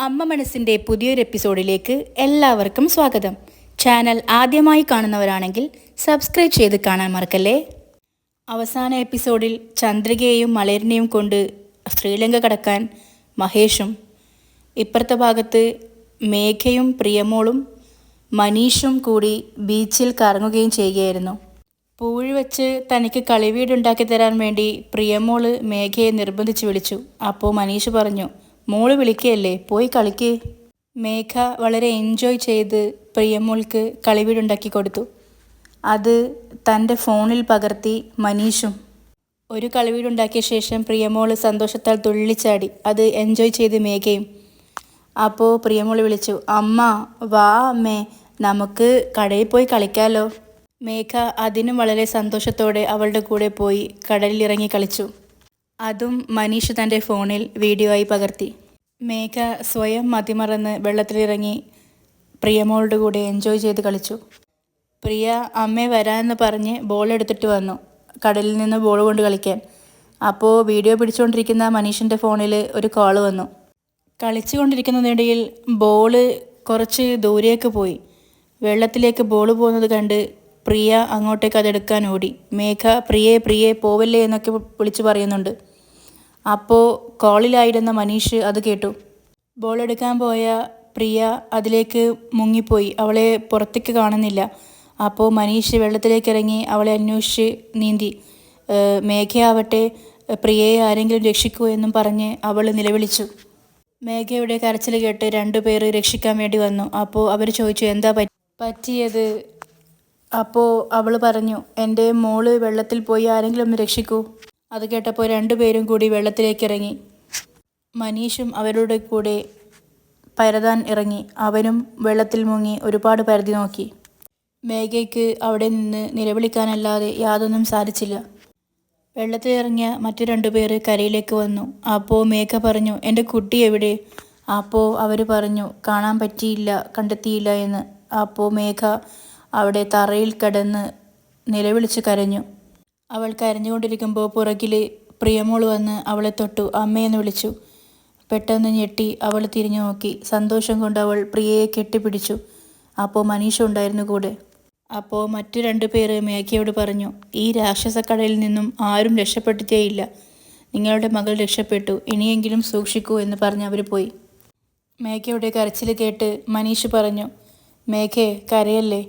അമ്മ മനസ്സിന്റെ പുതിയൊരു എപ്പിസോഡിലേക്ക് എല്ലാവർക്കും സ്വാഗതം. ചാനൽ ആദ്യമായി കാണുന്നവരാണെങ്കിൽ സബ്സ്ക്രൈബ് ചെയ്ത് കാണാൻ മറക്കല്ലേ? അവസാന എപ്പിസോഡിൽ ചന്ദ്രികയെയും മലരിനെയും കൊണ്ട് ശ്രീലങ്ക കടക്കാൻ മഹേഷും ഇപ്പുറത്തെ ഭാഗത്ത് മേഘയും പ്രിയമോളും മനീഷും കൂടി ബീച്ചിൽ കറങ്ങുകയും ചെയ്യുകയായിരുന്നു. പൂഴി വെച്ച് തനിക്ക് കളിവീടുണ്ടാക്കി തരാൻ വേണ്ടി പ്രിയമോൾ മേഘയെ നിർബന്ധിച്ച് വിളിച്ചു. അപ്പോൾ മനീഷ് പറഞ്ഞു മോൾ വിളിക്കുകയല്ലേ പോയി കളിക്ക്. മേഘ വളരെ എൻജോയ് ചെയ്ത് പ്രിയമോൾക്ക് കളിവീടുണ്ടാക്കി കൊടുത്തു. അത് തന്റെ ഫോണിൽ പകർത്തി മനീഷും. ഒരു കളിവീടുണ്ടാക്കിയ ശേഷം പ്രിയമോൾ സന്തോഷത്താൽ തുള്ളിച്ചാടി. അത് എൻജോയ് ചെയ്ത് മേഘയും. അപ്പോൾ പ്രിയമോൾ വിളിച്ചു അമ്മ വാ അമ്മേ നമുക്ക് കടയിൽ പോയി കളിക്കാലോ. മേഘ അതിനും വളരെ സന്തോഷത്തോടെ അവളുടെ കൂടെ പോയി കടലിൽ ഇറങ്ങി കളിച്ചു. അതും മനീഷ് തന്റെ ഫോണിൽ വീഡിയോ ആയി പകർത്തി. മേഘ സ്വയം മതിമറന്ന് വെള്ളത്തിലിറങ്ങി പ്രിയമോളുടെ കൂടെ എൻജോയ് ചെയ്ത് കളിച്ചു. പ്രിയ അമ്മേ വരാമെന്ന് പറഞ്ഞ് ബോൾ എടുത്തിട്ട് വന്നു. കടലിൽ നിന്ന് ബോൾ കൊണ്ട് കളിക്കാൻ. അപ്പോൾ വീഡിയോ പിടിച്ചുകൊണ്ടിരിക്കുന്ന മനീഷിന്റെ ഫോണിൽ ഒരു കോൾ വന്നു. കളിച്ചു കൊണ്ടിരിക്കുന്നതിനിടയിൽ ബോൾ കുറച്ച് ദൂരേക്ക് പോയി. വെള്ളത്തിലേക്ക് ബോൾ പോകുന്നത് കണ്ട് പ്രിയ അങ്ങോട്ടേക്ക് അതെടുക്കാൻ ഓടി. മേഘ പ്രിയേ പ്രിയേ പോവല്ലേ എന്നൊക്കെ വിളിച്ചു പറയുന്നുണ്ട്. അപ്പോൾ കോളിലായിരുന്ന മനീഷ് അത് കേട്ടു. ബോൾ എടുക്കാൻ പോയ പ്രിയ അതിലേക്ക് മുങ്ങിപ്പോയി. അവളെ പുറത്തേക്ക് കാണുന്നില്ല. അപ്പോൾ മനീഷ് വെള്ളത്തിലേക്ക് ഇറങ്ങി അവളെ അന്വേഷിച്ച് നീന്തി. മേഘയാവട്ടെ പ്രിയയെ ആരെങ്കിലും രക്ഷിക്കൂ എന്നും പറഞ്ഞ് അവൾ നിലവിളിച്ചു. മേഘയുടെ കരച്ചിൽ കേട്ട് രണ്ടുപേർ രക്ഷിക്കാൻ വേണ്ടി വന്നു. അപ്പോൾ അവർ ചോദിച്ചു എന്താ പറ്റി- പറ്റിയത് അപ്പോൾ അവൾ പറഞ്ഞു എന്റെ മോൾ വെള്ളത്തിൽ പോയി ആരെങ്കിലും ഒന്ന് രക്ഷിക്കൂ. അത് കേട്ടപ്പോൾ രണ്ടുപേരും കൂടി വെള്ളത്തിലേക്ക് ഇറങ്ങി മനീഷും അവരുടെ കൂടെ പരതാൻ ഇറങ്ങി. അവനും വെള്ളത്തിൽ മുങ്ങി ഒരുപാട് പരതി നോക്കി. മേഘയ്ക്ക് അവിടെ നിന്ന് നിലവിളിക്കാനല്ലാതെ യാതൊന്നും സാധിച്ചില്ല. വെള്ളത്തിലിറങ്ങിയ മറ്റു രണ്ടുപേർ കരയിലേക്ക് വന്നു. അപ്പോൾ മേഘ പറഞ്ഞു എന്റെ കുട്ടി എവിടെ? അപ്പോൾ അവർ പറഞ്ഞു കാണാൻ പറ്റിയില്ല കണ്ടെത്തിയില്ല എന്ന്. അപ്പോൾ മേഘ അവിടെ തറയിൽ കിടന്ന് നിലവിളിച്ച് കരഞ്ഞു. അവൾ കരഞ്ഞുകൊണ്ടിരിക്കുമ്പോൾ പുറകിൽ പ്രിയമോൾ വന്ന് അവളെ തൊട്ടു. അമ്മയെന്ന് വിളിച്ചു. പെട്ടെന്ന് ഞെട്ടി അവൾ തിരിഞ്ഞു നോക്കി. സന്തോഷം കൊണ്ട് അവൾ പ്രിയയെ കെട്ടിപ്പിടിച്ചു. അപ്പോൾ മനീഷ ഉണ്ടായിരുന്നു കൂടെ. അപ്പോൾ മറ്റു രണ്ടു പേര് മേഘയോട് പറഞ്ഞു ഈ രാക്ഷസക്കടയിൽ നിന്നും ആരും രക്ഷപ്പെടുത്തിയേയില്ല നിങ്ങളുടെ മകൾ രക്ഷപ്പെട്ടു. ഇനിയെങ്കിലും സൂക്ഷിക്കൂ എന്ന് പറഞ്ഞ് അവർ പോയി. മേഘയുടെ കരച്ചിൽ കേട്ട് മനീഷ് പറഞ്ഞു മേഘേ കരയല്ലേ?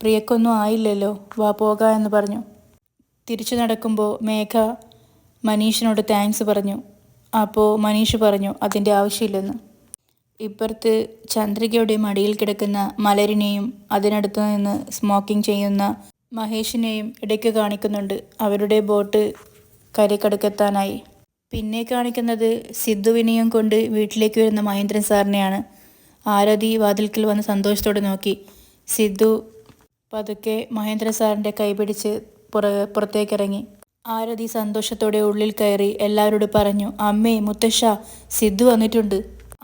പ്രിയക്കൊന്നും ആയില്ലല്ലോ. വാ പോകാ എന്ന് പറഞ്ഞു. തിരിച്ചു നടക്കുമ്പോൾ മേഘ മനീഷിനോട് താങ്ക്സ് പറഞ്ഞു. അപ്പോൾ മനീഷ് പറഞ്ഞു അതിന്റെ ആവശ്യമില്ലെന്ന്. ഇപ്പുറത്ത് ചന്ദ്രികയുടെ മടിയിൽ കിടക്കുന്ന മലരിനെയും അതിനടുത്തു നിന്ന് സ്മോക്കിംഗ് ചെയ്യുന്ന മഹേഷിനെയും ഇടയ്ക്ക് കാണിക്കുന്നുണ്ട്. അവരുടെ ബോട്ട് കരക്കടുക്കെത്താനായി പിന്നെ കാണിക്കുന്നത് സിദ്ധുവിനെയും കൊണ്ട് വീട്ടിലേക്ക് വരുന്ന മഹേന്ദ്രൻ സാറിനെയാണ്. ആരതി വാതിൽക്കിൽ വന്ന് സന്തോഷത്തോടെ നോക്കി. സിദ്ധു പതുക്കെ മഹേന്ദ്ര സാറിന്റെ കൈപിടിച്ച് പുറ പുറത്തേക്കിറങ്ങി. ആരതി സന്തോഷത്തോടെ ഉള്ളിൽ കയറി എല്ലാവരോടും പറഞ്ഞു അമ്മേ മുത്തശ്ശ സിദ്ധു വന്നിട്ടുണ്ട്.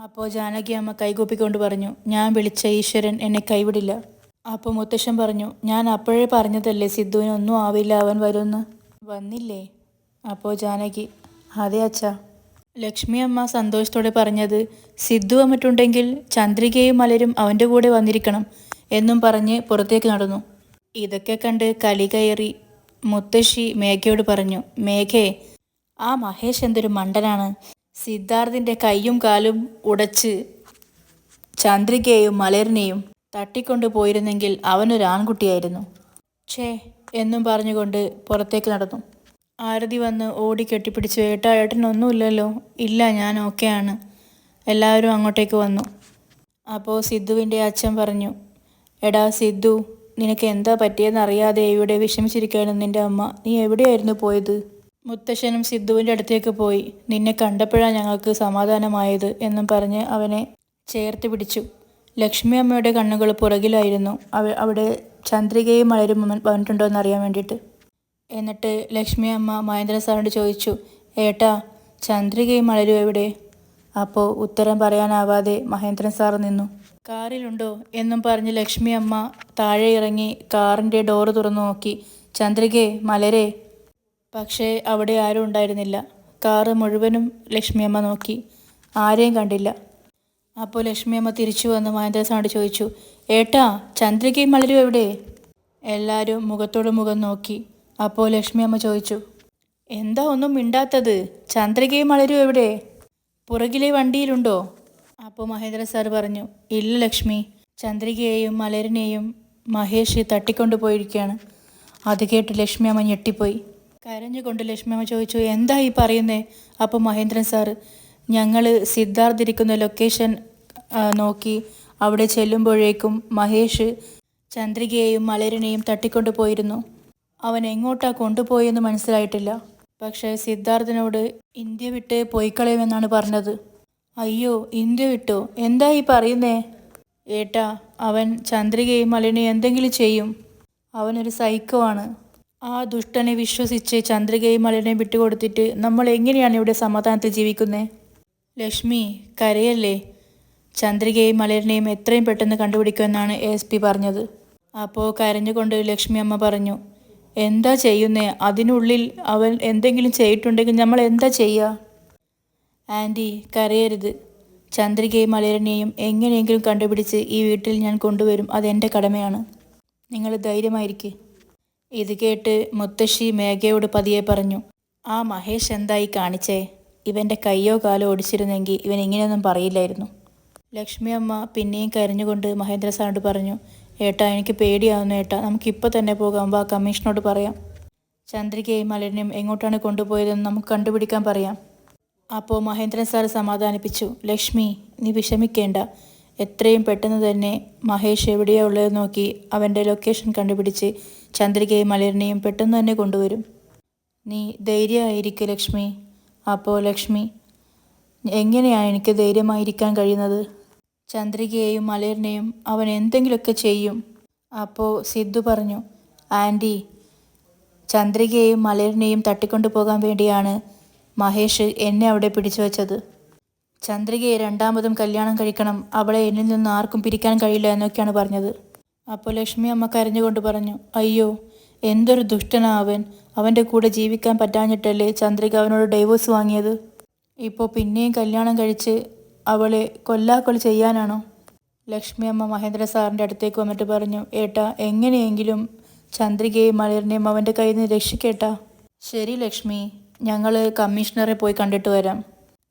അപ്പോൾ ജാനകി അമ്മ കൈകൂപ്പിക്കൊണ്ട് പറഞ്ഞു ഞാൻ വിളിച്ച ഈശ്വരൻ എന്നെ കൈവിടില്ല. അപ്പോൾ മുത്തശ്ശൻ പറഞ്ഞു ഞാൻ അപ്പോഴേ പറഞ്ഞതല്ലേ സിദ്ധുവിനൊന്നും ആവില്ല അവൻ വരുമെന്ന് വന്നില്ലേ? അപ്പോൾ ജാനകി അതെ അച്ഛാ. ലക്ഷ്മി അമ്മ സന്തോഷത്തോടെ പറഞ്ഞത് സിദ്ധു വന്നിട്ടുണ്ടെങ്കിൽ ചന്ദ്രികയും മലരും അവന്റെ കൂടെ വന്നിരിക്കണം എന്നും പറഞ്ഞ് പുറത്തേക്ക് നടന്നു. ഇതൊക്കെ കണ്ട് കലി കയറി മുത്തശ്ശി മേഘയോട് പറഞ്ഞു മേഘേ ആ മഹേഷ് എന്തൊരു മണ്ടനാണ്. സിദ്ധാർത്ഥിന്റെ കൈയും കാലും ഉടച്ച് ചന്ദ്രികയെയും മലരിനെയും തട്ടിക്കൊണ്ടു പോയിരുന്നെങ്കിൽ അവനൊരു ആൺകുട്ടിയായിരുന്നു. ഛേ എന്നും പറഞ്ഞുകൊണ്ട് പുറത്തേക്ക് നടന്നു. ആരതി വന്ന് ഓടി കെട്ടിപ്പിടിച്ചു ഏട്ടാ ഏട്ടനൊന്നുമില്ലല്ലോ. ഇല്ല ഞാൻ ഓക്കെയാണ്. എല്ലാവരും അങ്ങോട്ടേക്ക് വന്നു. അപ്പോൾ സിദ്ധുവിന്റെ അച്ഛൻ പറഞ്ഞു എടാ സിദ്ധു നിനക്ക് എന്താ പറ്റിയെന്ന് അറിയാതെ ഇവിടെ വിഷമിച്ചിരിക്കുകയാണ് നിന്റെ അമ്മ. നീ എവിടെയായിരുന്നു പോയത്? മുത്തശ്ശനും സിദ്ധുവിന്റെ അടുത്തേക്ക് പോയി. നിന്നെ കണ്ടപ്പോഴാണ് ഞങ്ങൾക്ക് സമാധാനമായത് എന്നും പറഞ്ഞ് അവനെ ചേർത്ത് പിടിച്ചു. ലക്ഷ്മി അമ്മയുടെ കണ്ണുകൾ പുറകിലായിരുന്നു. അവ അവിടെ ചന്ദ്രികയും മലരും വന്ന് വന്നിട്ടുണ്ടോ എന്ന് അറിയാൻ വേണ്ടിയിട്ട്. എന്നിട്ട് ലക്ഷ്മി അമ്മ മഹേന്ദ്ര സാറിനോട് ചോദിച്ചു ഏട്ടാ ചന്ദ്രികയും മലരും എവിടെ? അപ്പോൾ ഉത്തരം പറയാനാവാതെ മഹേന്ദ്രൻ സാർ നിന്നു. കാറിലുണ്ടോ എന്നും പറഞ്ഞ് ലക്ഷ്മി അമ്മ താഴെ ഇറങ്ങി കാറിന്റെ ഡോറ് തുറന്നു നോക്കി. ചന്ദ്രികെ മലരെ. പക്ഷേ അവിടെ ആരും ഉണ്ടായിരുന്നില്ല. കാറ് മുഴുവനും ലക്ഷ്മി അമ്മ നോക്കി. ആരെയും കണ്ടില്ല. അപ്പോൾ ലക്ഷ്മി അമ്മ തിരിച്ചു വന്ന് മഹേന്ദ്രസാണ്ട് ചോദിച്ചു ഏട്ടാ ചന്ദ്രികയും മലരും എവിടെ? എല്ലാവരും മുഖത്തോട് മുഖം നോക്കി. അപ്പോൾ ലക്ഷ്മി അമ്മ ചോദിച്ചു എന്താ ഒന്നും മിണ്ടാത്തത്? ചന്ദ്രികയും മലരും എവിടെ? പുറകിലെ വണ്ടിയിലുണ്ടോ? അപ്പോൾ മഹേന്ദ്ര സാർ പറഞ്ഞു ഇല്ല ലക്ഷ്മി ചന്ദ്രികയെയും മലരിനെയും മഹേഷ് തട്ടിക്കൊണ്ടു പോയിരിക്കുകയാണ്. അത് കേട്ട് ലക്ഷ്മി അമ്മ ഞെട്ടിപ്പോയി. കരഞ്ഞുകൊണ്ട് ലക്ഷ്മി അമ്മ ചോദിച്ചു എന്താ ഈ പറയുന്നേ? അപ്പോൾ മഹേന്ദ്രൻ സാറ് ഞങ്ങൾ സിദ്ധാർത്ഥ് ഇരിക്കുന്ന ലൊക്കേഷൻ നോക്കി അവിടെ ചെല്ലുമ്പോഴേക്കും മഹേഷ് ചന്ദ്രികയെയും മലരിനെയും തട്ടിക്കൊണ്ടു പോയിരുന്നു. അവൻ എങ്ങോട്ടാ കൊണ്ടുപോയെന്ന് മനസ്സിലായിട്ടില്ല. പക്ഷേ സിദ്ധാർത്ഥിനോട് ഇന്ത്യ വിട്ട് പോയിക്കളയുമെന്നാണ് പറഞ്ഞത്. അയ്യോ ഇന്ത്യ വിട്ടു. എന്താ ഈ പറയുന്നേ? ഏട്ടാ അവൻ ചന്ദ്രികയും മലിനെ എന്തെങ്കിലും ചെയ്യും. അവനൊരു സൈക്കോ ആണ്. ആ ദുഷ്ടനെ വിശ്വസിച്ച് ചന്ദ്രികയും മലിനെ വിട്ടുകൊടുത്തിട്ട് നമ്മൾ എങ്ങനെയാണ് ഇവിടെ സമാധാനത്തിൽ ജീവിക്കുന്നത് ലക്ഷ്മി കരയല്ലേ? ചന്ദ്രികയും മലരനെയും എത്രയും പെട്ടെന്ന് കണ്ടുപിടിക്കുമെന്നാണ് എസ് പി പറഞ്ഞത്. അപ്പോൾ കരഞ്ഞുകൊണ്ട് ലക്ഷ്മി അമ്മ പറഞ്ഞു എന്താ ചെയ്യുന്നേ? അതിനുള്ളിൽ അവൻ എന്തെങ്കിലും ചെയ്തിട്ടുണ്ടെങ്കിൽ നമ്മൾ എന്താ ചെയ്യുക ആന്റി കരയരുത്. ചന്ദ്രികയും മലരനെയും എങ്ങനെയെങ്കിലും കണ്ടുപിടിച്ച് ഈ വീട്ടിൽ ഞാൻ കൊണ്ടുവരും അതെന്റെ കടമയാണ്. നിങ്ങൾ ധൈര്യമായിരിക്കെ. ഇത് കേട്ട് മുത്തശ്ശി മേഘയോട് പതിയെ പറഞ്ഞു ആ മഹേഷ് എന്തായി കാണിച്ചേ? ഇവന്റെ കയ്യോ കാലോ ഒടിച്ചിരുന്നെങ്കിൽ ഇവൻ ഇങ്ങനെയൊന്നും പറയില്ലായിരുന്നു. ലക്ഷ്മി അമ്മ പിന്നെയും കരഞ്ഞുകൊണ്ട് മഹേന്ദ്ര സാറിനോട് പറഞ്ഞു ഏട്ടാ എനിക്ക് പേടിയാവുന്നു ഏട്ടാ. നമുക്കിപ്പോൾ തന്നെ പോകാം. വാ കമ്മീഷനോട് പറയാം. ചന്ദ്രികയും മലരനെയും എങ്ങോട്ടാണ് കൊണ്ടുപോയതെന്ന് നമുക്ക് കണ്ടുപിടിക്കാൻ പറയാം. അപ്പോൾ മഹേന്ദ്രൻ സാർ സമാധാനിപ്പിച്ചു. ലക്ഷ്മി നീ വിഷമിക്കേണ്ട. എത്രയും പെട്ടെന്ന് തന്നെ മഹേഷ് എവിടെയാ ഉള്ളത് നോക്കി അവന്റെ ലൊക്കേഷൻ കണ്ടുപിടിച്ച് ചന്ദ്രികയും മലരനെയും പെട്ടെന്ന് തന്നെ കൊണ്ടുവരും. നീ ധൈര്യമായിരിക്കും ലക്ഷ്മി. അപ്പോൾ ലക്ഷ്മി എങ്ങനെയാണ് എനിക്ക് ധൈര്യമായിരിക്കാൻ കഴിയുന്നത്? ചന്ദ്രികയെയും മലേറിനെയും അവൻ എന്തെങ്കിലുമൊക്കെ ചെയ്യും. അപ്പോൾ സിദ്ധു പറഞ്ഞു. ആന്റി ചന്ദ്രികയെയും മലേറിനെയും തട്ടിക്കൊണ്ടു പോകാൻ വേണ്ടിയാണ് മഹേഷ് എന്നെ അവിടെ പിടിച്ചു വച്ചത്. ചന്ദ്രികയെ രണ്ടാമതും കല്യാണം കഴിക്കണം. അവളെ എന്നിൽ നിന്ന് ആർക്കും പിരിക്കാൻ കഴിയില്ല എന്നൊക്കെയാണ് പറഞ്ഞത്. അപ്പോൾ ലക്ഷ്മി അമ്മ കരഞ്ഞുകൊണ്ട് പറഞ്ഞു അയ്യോ എന്തൊരു ദുഷ്ടനാവൻ അവന്റെ കൂടെ ജീവിക്കാൻ പറ്റാഞ്ഞിട്ടല്ലേ ചന്ദ്രിക അവനോട് ഡൈവോഴ്സ് വാങ്ങിയത്? ഇപ്പോൾ പിന്നെയും കല്യാണം കഴിച്ച് അവളെ കൊല്ലാക്കൊല ചെയ്യാനാണോ? ലക്ഷ്മി അമ്മ മഹേന്ദ്ര സാറിന്റെ അടുത്തേക്ക് വന്നിട്ട് പറഞ്ഞു ഏട്ടാ എങ്ങനെയെങ്കിലും ചന്ദ്രികയെയും മലയറിനെയും അവന്റെ കയ്യിൽ നിന്ന് രക്ഷിക്കേട്ടാ. ശരി ലക്ഷ്മി. ഞങ്ങൾ കമ്മീഷണറെ പോയി കണ്ടിട്ട് വരാം.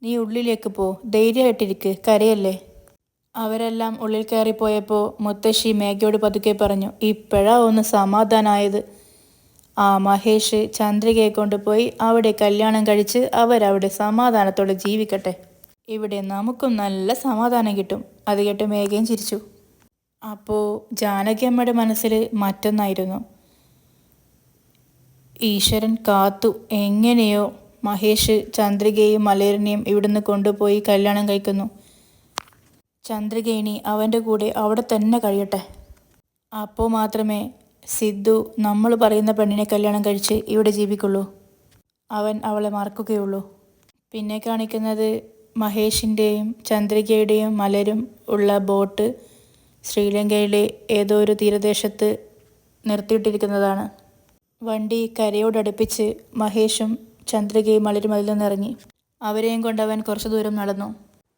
നീ ഉള്ളിലേക്ക് പോ. ധൈര്യമായിട്ടിരിക്ക്. കരയല്ലേ? അവരെല്ലാം ഉള്ളിൽ കയറിപ്പോയപ്പോൾ മുത്തശ്ശി മേഘയോട് പതുക്കെ പറഞ്ഞു ഇപ്പോഴാ ഒന്ന് സമാധാനമായത് ആ മഹേഷ് ചന്ദ്രികയെ കൊണ്ടുപോയി അവിടെ കല്യാണം കഴിച്ച് അവരവിടെ സമാധാനത്തോടെ ജീവിക്കട്ടെ. ഇവിടെ നമുക്കും നല്ല സമാധാനം കിട്ടും. അത് കേട്ട് മേഘയും ചിരിച്ചു. അപ്പോൾ ജാനകിയമ്മയുടെ മനസ്സിൽ മറ്റൊന്നായിരുന്നു. ഈശ്വരൻ കാത്തു. എങ്ങനെയോ മഹേഷ് ചന്ദ്രികയും മലയറിനെയും ഇവിടുന്ന് കൊണ്ടുപോയി കല്യാണം കഴിക്കുന്നു. ചന്ദ്രികയിനി അവന്റെ കൂടെ അവിടെ തന്നെ കഴിയട്ടെ. അപ്പോൾ മാത്രമേ സിദ്ധു നമ്മൾ പറയുന്ന പെണ്ണിനെ കല്യാണം കഴിച്ച് ഇവിടെ ജീവിക്കുള്ളൂ. അവൻ അവളെ മറക്കുകയുള്ളൂ. പിന്നെ കാണിക്കുന്നത് മഹേഷിന്റെയും ചന്ദ്രികയുടെയും മലരും ഉള്ള ബോട്ട് ശ്രീലങ്കയിലെ ഏതോ ഒരു തീരദേശത്ത് നിർത്തിയിട്ടിരിക്കുന്നതാണ്. വണ്ടി കരയോടടുപ്പിച്ച് മഹേഷും ചന്ദ്രികയും മലരും അതിൽ നിന്നിറങ്ങി. അവരെയും കൊണ്ട് അവൻ കുറച്ചു ദൂരം നടന്നു.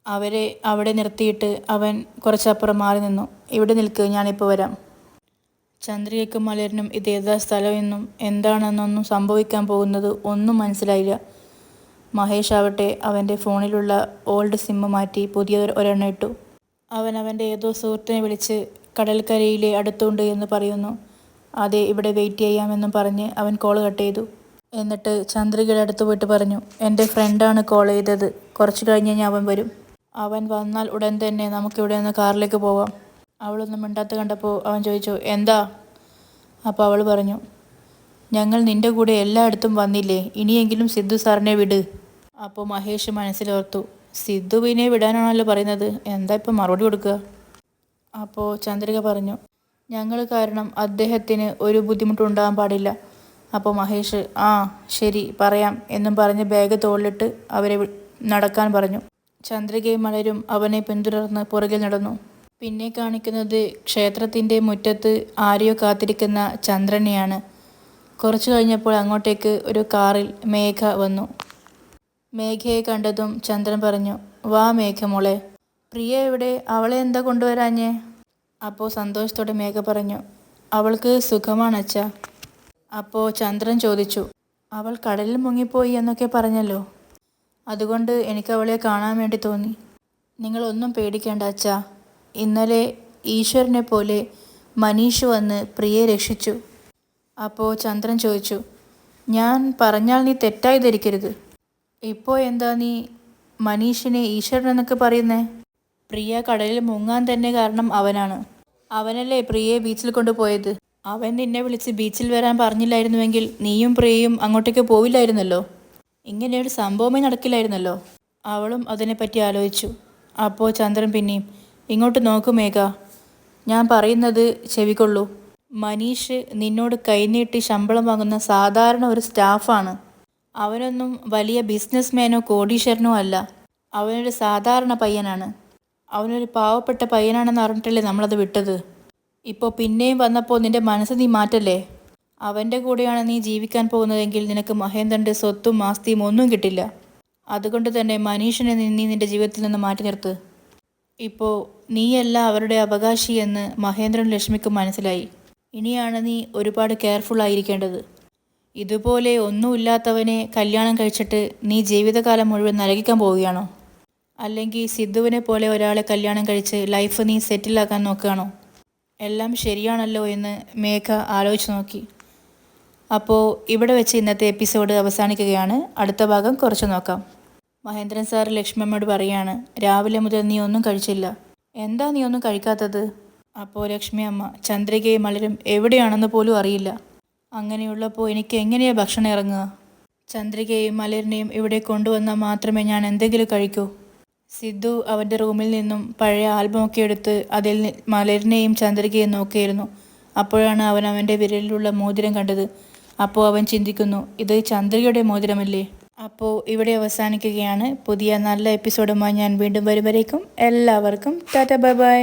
അവരെ അവിടെ നിർത്തിയിട്ട് അവൻ കുറച്ചപ്പുറം മാറി നിന്നു. ഇവിടെ നിൽക്കുക ഞാനിപ്പോൾ വരാം. ചന്ദ്രികയ്ക്കും മലരനും ഇത് ഏതാ സ്ഥലമെന്നും എന്താണെന്നൊന്നും സംഭവിക്കാൻ പോകുന്നത് ഒന്നും മനസ്സിലായില്ല. മഹേഷ് ആവട്ടെ അവന്റെ ഫോണിലുള്ള ഓൾഡ് സിമ്മ് മാറ്റി പുതിയ ഒരെണ്ണം ഇട്ടു. അവൻ അവന്റെ ഏതോ സുഹൃത്തിനെ വിളിച്ച് കടൽക്കരയിലെ അടുത്തുണ്ട് എന്ന് പറയുന്നു. അതെ ഇവിടെ വെയിറ്റ് ചെയ്യാമെന്നും പറഞ്ഞ് അവൻ കോൾ കട്ട് ചെയ്തു. എന്നിട്ട് ചന്ദ്രികയുടെ അടുത്ത് പോയിട്ട് പറഞ്ഞു എന്റെ ഫ്രണ്ടാണ് കോൾ ചെയ്തത്. കുറച്ച് കഴിഞ്ഞ് കഴിഞ്ഞാൽ അവൻ വരും. അവൻ വന്നാൽ ഉടൻ തന്നെ നമുക്കിവിടെ നിന്ന് കാറിലേക്ക് പോവാം. അവളൊന്നും മിണ്ടാത്ത കണ്ടപ്പോൾ അവൻ ചോദിച്ചു എന്താ? അപ്പോൾ അവൾ പറഞ്ഞു ഞങ്ങൾ നിന്റെ കൂടെ എല്ലായിടത്തും വന്നില്ലേ? ഇനിയെങ്കിലും സിദ്ധു സാറിനെ വിട്. അപ്പോൾ മഹേഷ് മനസ്സിലോർത്തു സിദ്ധുവിനെ വിടാനാണല്ലോ പറയുന്നത്. എന്താ ഇപ്പം മറുപടി കൊടുക്കുക? അപ്പോൾ ചന്ദ്രിക പറഞ്ഞു ഞങ്ങൾ കാരണം അദ്ദേഹത്തിന് ഒരു ബുദ്ധിമുട്ടുണ്ടാകാൻ പാടില്ല. അപ്പോൾ മഹേഷ് ആ ശരി പറയാം എന്നും പറഞ്ഞ് ബാഗ് തോളിലിട്ട് അവരെ നടക്കാൻ പറഞ്ഞു. ചന്ദ്രികയും മലരും അവനെ പിന്തുടർന്ന് പുറകിൽ നടന്നു. പിന്നെ കാണിക്കുന്നത് ക്ഷേത്രത്തിന്റെ മുറ്റത്ത് ആരെയോ കാത്തിരിക്കുന്ന ചന്ദ്രനെയാണ്. കുറച്ചു കഴിഞ്ഞപ്പോൾ അങ്ങോട്ടേക്ക് ഒരു കാറിൽ മേഘ വന്നു. മേഘയെ കണ്ടതും ചന്ദ്രൻ പറഞ്ഞു വാ മേഘ മോളെ പ്രിയ എവിടെ? അവളെ എന്താ കൊണ്ടുവരാഞ്ഞേ? അപ്പോൾ സന്തോഷത്തോടെ മേഘ പറഞ്ഞു അവൾക്ക് സുഖമാണ് അച്ഛ. അപ്പോൾ ചന്ദ്രൻ ചോദിച്ചു അവൾ കടലിൽ മുങ്ങിപ്പോയി എന്നൊക്കെ പറഞ്ഞല്ലോ. അതുകൊണ്ട് എനിക്ക് അവളെ കാണാൻ വേണ്ടി തോന്നി. നിങ്ങളൊന്നും പേടിക്കേണ്ട അച്ഛ. ഇന്നലെ ഈശ്വരനെ പോലെ മനീഷ് വന്ന് പ്രിയെ രക്ഷിച്ചു. അപ്പോൾ ചന്ദ്രൻ ചോദിച്ചു ഞാൻ പറഞ്ഞാൽ നീ തെറ്റായി ധരിക്കരുത്. ഇപ്പോൾ എന്താ നീ മനീഷിനെ ഈശ്വരൻ എന്നൊക്കെ പറയുന്നേ? പ്രിയ കടലിൽ മുങ്ങാൻ തന്നെ കാരണം അവനാണ്. അവനല്ലേ പ്രിയയെ ബീച്ചിൽ കൊണ്ടുപോയത്? അവൻ നിന്നെ വിളിച്ച് ബീച്ചിൽ വരാൻ പറഞ്ഞില്ലായിരുന്നുവെങ്കിൽ നീയും പ്രിയയും അങ്ങോട്ടേക്ക് പോവില്ലായിരുന്നല്ലോ? ഇങ്ങനെയൊരു സംഭവമേ നടക്കില്ലായിരുന്നല്ലോ? അവളും അതിനെപ്പറ്റി ആലോചിച്ചു. അപ്പോൾ ചന്ദ്രൻ പിന്നെയും ഇങ്ങോട്ട് നോക്കൂ മേഘ. ഞാൻ പറയുന്നത് ചെവികൊള്ളൂ. മനീഷ് നിന്നോട് കൈനീട്ടി ശമ്പളം വാങ്ങുന്ന സാധാരണ ഒരു സ്റ്റാഫാണ്. അവനൊന്നും വലിയ ബിസിനസ്മാനോ കോടീശ്വരനോ അല്ല. അവനൊരു സാധാരണ പയ്യനാണ്. അവനൊരു പാവപ്പെട്ട പയ്യനാണെന്ന് അറിഞ്ഞിട്ടല്ലേ നമ്മളത് വിട്ടത്? ഇപ്പോൾ പിന്നെയും വന്നപ്പോൾ നിന്റെ മനസ്സ് നീ മാറ്റല്ലേ? അവന്റെ കൂടെയാണ് നീ ജീവിക്കാൻ പോകുന്നതെങ്കിൽ നിനക്ക് മഹേന്ദ്രന്റെ സ്വത്തും ആസ്തിയും ഒന്നും കിട്ടില്ല. അതുകൊണ്ട് തന്നെ മനീഷിനെ നീ നിന്റെ ജീവിതത്തിൽ നിന്ന് മാറ്റി നിർത്ത്. ഇപ്പോൾ നീയല്ല അവരുടെ അവകാശി എന്ന് മഹേന്ദ്രൻ ലക്ഷ്മിക്ക് മനസ്സിലായി. ഇനിയാണ് നീ ഒരുപാട് കെയർഫുൾ ആയിരിക്കേണ്ടത്. ഇതുപോലെ ഒന്നുമില്ലാത്തവനെ കല്യാണം കഴിച്ചിട്ട് നീ ജീവിതകാലം മുഴുവൻ നരകിക്കാൻ പോവുകയാണോ? അല്ലെങ്കിൽ സിദ്ധുവിനെ പോലെ ഒരാളെ കല്യാണം കഴിച്ച് ലൈഫ് നീ സെറ്റിലാക്കാൻ നോക്കുകയാണോ? എല്ലാം ശരിയാണല്ലോ എന്ന് മേഘ ആലോചിച്ച് നോക്കി. അപ്പോൾ ഇവിടെ വെച്ച് ഇന്നത്തെ എപ്പിസോഡ് അവസാനിക്കുകയാണ്. അടുത്ത ഭാഗം കുറച്ച് നോക്കാം. മഹേന്ദ്രൻ സാർ ലക്ഷ്മമ്മയോട് പറയാണ് രാവിലെ മുതൽ നീ ഒന്നും കഴിച്ചില്ല. എന്താ നീ ഒന്നും കഴിക്കാത്തത്? അപ്പോൾ ലക്ഷ്മി അമ്മ ചന്ദ്രികയും മലരും എവിടെയാണെന്ന് പോലും അറിയില്ല. അങ്ങനെയുള്ളപ്പോൾ എനിക്ക് എങ്ങനെയാണ് ഭക്ഷണം ഇറങ്ങുക? ചന്ദ്രികയും മലരിനെയും ഇവിടെ കൊണ്ടുവന്നാൽ മാത്രമേ ഞാൻ എന്തെങ്കിലും കഴിക്കൂ. സിദ്ധു അവന്റെ റൂമിൽ നിന്നും പഴയ ആൽബമൊക്കെ എടുത്ത് അതിൽ മലരിനെയും ചന്ദ്രികയും നോക്കിയിരുന്നു. അപ്പോഴാണ് അവൻ അവന്റെ വിരലിലുള്ള മോതിരം കണ്ടത്. അപ്പോൾ അവൻ ചിന്തിക്കുന്നു ഇത് ചന്ദ്രികയുടെ മോതിരമല്ലേ? അപ്പോൾ ഇവിടെ അവസാനിക്കുകയാണ്. പുതിയ നല്ല എപ്പിസോഡുമായി ഞാൻ വീണ്ടും വരുമ്പോഴേക്കും എല്ലാവർക്കും ടാറ്റ ബൈ ബൈ.